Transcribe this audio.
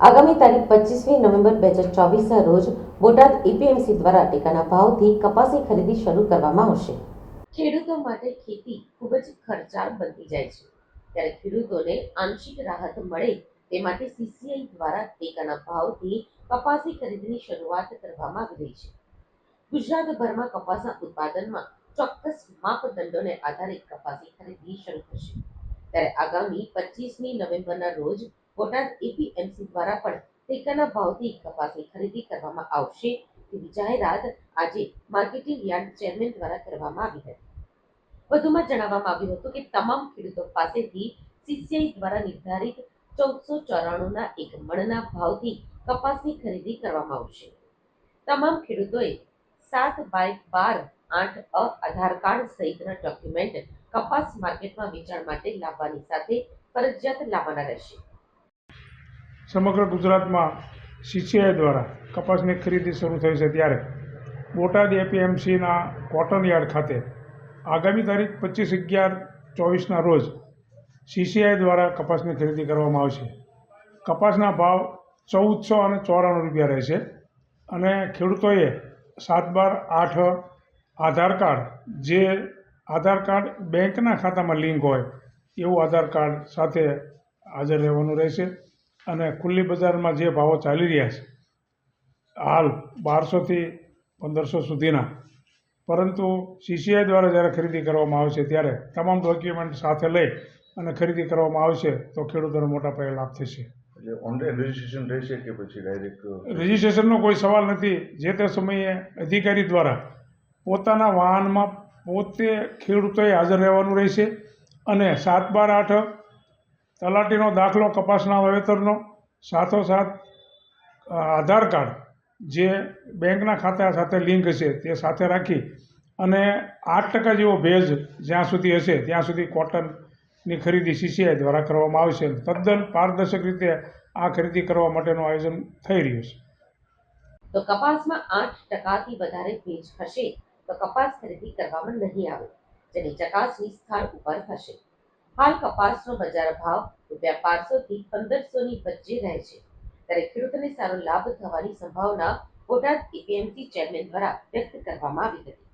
આગામી તારીખ પચીસમી નવેમ્બર બે હજાર ચોવીસના રોજ બોટાદ એપીએમસી દ્વારા ટેકાના ભાવથી કપાસની ખરીદી શરૂ કરવામાં આવશે. ખેડૂતો માટે ખેતી ખૂબ જ ખર્ચાળ બનતી જાય છે. ત્યારે ખેડૂતોને આંશિક રાહત મળે તે માટે સીસીઆઈ દ્વારા ટેકાના ભાવથી કપાસની ખરીદીની શરૂઆત કરવામાં આવી રહી છે. ગુજરાતભરમાં કપાસના ઉત્પાદનમાં ચોક્કસ માપદંડોને આધારે કપાસની ખરીદી શરૂ થશે. ત્યારે આગામી પચીસમી નવેમ્બરના રોજ બોટાદ એપીએમસી દ્વારા પણ ટેકાના ભાવથી કપાસની ખરીદી કરવામાં આવશે. તેવી જાહેરાત આજે માર્કેટિંગ યાર્ડ ચેરમેન દ્વારા કરવામાં આવી હતી. વધુમાં જણાવવામાં આવ્યું હતું કે તમામ ખેડૂતો પાસેથી સીસીઆઈ દ્વારા નિર્ધારિત ચૌદસો ચોરાણુંના એક મણના ભાવથી કપાસની ખરીદી કરવામાં આવશે. તમામ ખેડૂતોએ સાત બાય બાર આઠ અ આધાર કાર્ડ સહિતના ડોક્યુમેન્ટ કપાસ માર્કેટમાં વેચાણ માટે લાવવાની સાથે ફરજિયાત લાવવાના રહેશે. સમગ્ર ગુજરાતમાં સીસીઆઈ દ્વારા કપાસની ખરીદી શરૂ થઈ છે ત્યારે બોટાદ એપીએમસીના કોટન યાર્ડ ખાતે આગામી તારીખ પચીસ અગિયાર ચોવીસના રોજ સીસીઆઈ દ્વારા કપાસની ખરીદી કરવામાં આવશે. કપાસના ભાવ ચૌદસો અને ચોરાણું રૂપિયા રહેશે અને ખેડૂતોએ સાત બાર આઠ આધાર કાર્ડ જે આધાર કાર્ડ બેંકના ખાતામાં લિંક હોય એવું આધાર કાર્ડ સાથે હાજર રહેવાનું રહેશે. અને ખુલ્લી બજારમાં જે ભાવો ચાલી રહ્યા છે હાલ બારસોથી પંદરસો સુધીના. પરંતુ સીસીઆઈ દ્વારા જ્યારે ખરીદી કરવામાં આવશે ત્યારે તમામ ડોક્યુમેન્ટ સાથે લઈ અને ખરીદી કરવામાં આવશે તો ખેડૂતોને મોટા પાયે લાભ થશે. ઓનલાઈન રજીસ્ટ્રેશન રહેશે કે પછી ડાયરેક્ટ રજીસ્ટ્રેશનનો કોઈ સવાલ નથી. જે તે સમયે અધિકારી દ્વારા પોતાના વાહનમાં પોતે ખેડૂતોએ હાજર રહેવાનું રહેશે અને સાત બાર આઠ તલાટીનો દાખલો કપાસના વાવેતરનો, સાથોસાથ આધાર કાર્ડ જે બેંકના ખાતા સાથે લિંક હશે તે સાથે રાખી અને આઠ ટકા જેવો ભેજ જ્યાં સુધી હશે, ત્યાં સુધી કોટનની ખરીદી સીસીઆઈ દ્વારા કરવામાં આવશે. તદ્દન પારદર્શક રીતે આ ખરીદી કરવા માટેનું આયોજન થઈ રહ્યું છે. તો કપાસમાં આઠ ટકાથી વધારે ભેજ હશે, તો કપાસ ખરીદી કરવામાં નહીં આવે, જેની ચકાસણી સ્થળ ઉપર થશે હાલ કપાસનો બજાર ભાવ રૂપિયા પાંચસોથી થી પંદરસો ની વચ્ચે રહે છે. ત્યારે ખેડૂતોને સારો લાભ થવાની સંભાવના બોટાદ એપીએમસી ચેરમેન દ્વારા વ્યક્ત કરવામાં આવી હતી.